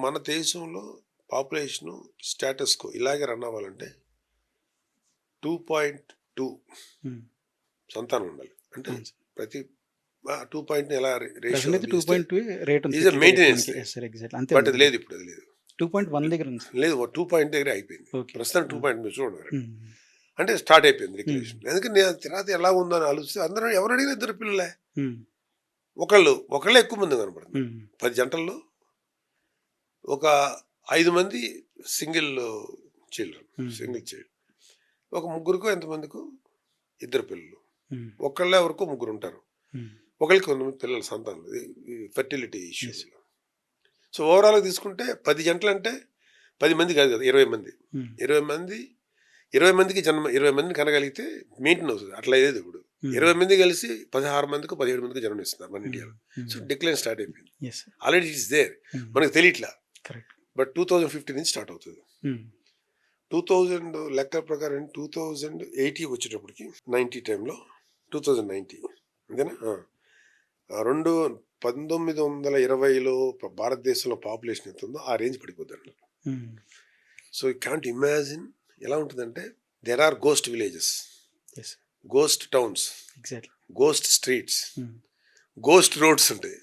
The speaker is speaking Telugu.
మన దేశంలో పాపులేషన్ స్టేటస్కో ఇలాగే రన్ అవ్వాలంటే టూ పాయింట్ టూ. సంతానం ఉండాలి అంటే. ప్రతి టూ పాయింట్ ఎలా టూ పాయింట్ టూ రేట్ అంతే బట్ అది లేదు ఇప్పుడు అది లేదు. టూ పాయింట్ వన్ దగ్గర లేదు టూ పాయింట్ దగ్గర అయిపోయింది. ప్రస్తుతం టూ పాయింట్ మీరు చూడండి. అంటే స్టార్ట్ అయిపోయింది రెగ్యులేషన్ ఎందుకంటే నేను తర్వాత ఎలా ఉందని ఆలోచిస్తే అందరూ ఎవరు అడిగినా ఇద్దరు పిల్లలే. ఒకళ్ళు ఒకళ్ళే ఎక్కువ మంది కనపడుతుంది. పది జంటల్లో ఒక ఐదు మంది single children Hmm. Single child. ఒక ముగ్గురుకో ఎంతమందికో ఇద్దరు పిల్లలు. ఉమ్. ఒకళ్ళే ఎవరికో ముగ్గురు ఉంటారు. ఉమ్. ఒకరికి కొంతమంది పిల్లల సంతానం ఫెర్టిలిటీ ఇష్యూస్ సో ఓవరాల్గా తీసుకుంటే పది జంటలు అంటే పది మంది కాదు కదా ఇరవై మంది. ఇరవై మంది ఇరవై మందికి జన్మ ఇరవై మందిని కనగలిగితే మెయింటైన్ అవుతుంది. అట్లా లేదు ఇప్పుడు. ఇరవై మంది కలిసి పదహారు మందికి పదిహేడు మందికి జన్మనిస్తున్నారు మన ఇండియాలో. సో డిక్లైన్ స్టార్ట్ అయిపోయింది. Already it's there. మనకు తెలియట్లా. బట్ టూ థౌజండ్ ఫిఫ్టీ నుంచి స్టార్ట్ అవుతుంది. ఉమ్. టూ థౌజండ్ లెక్క ప్రకారం టూ థౌజండ్ ఎయిటీ వచ్చేటప్పటికి నైంటీ టైంలో టూ థౌజండ్ నైంటీ అంతేనా? రెండు పంతొమ్మిది వందల ఇరవైలో భారతదేశంలో పాపులేషన్ ఎంత ఉందో ఆ రేంజ్ పడిపోద్ది um. So you can't imagine ఎలా ఉంటుందంటే there are ghost villages. Ghost towns. Ghost streets. Um. Ghost roads ఉంటాయి.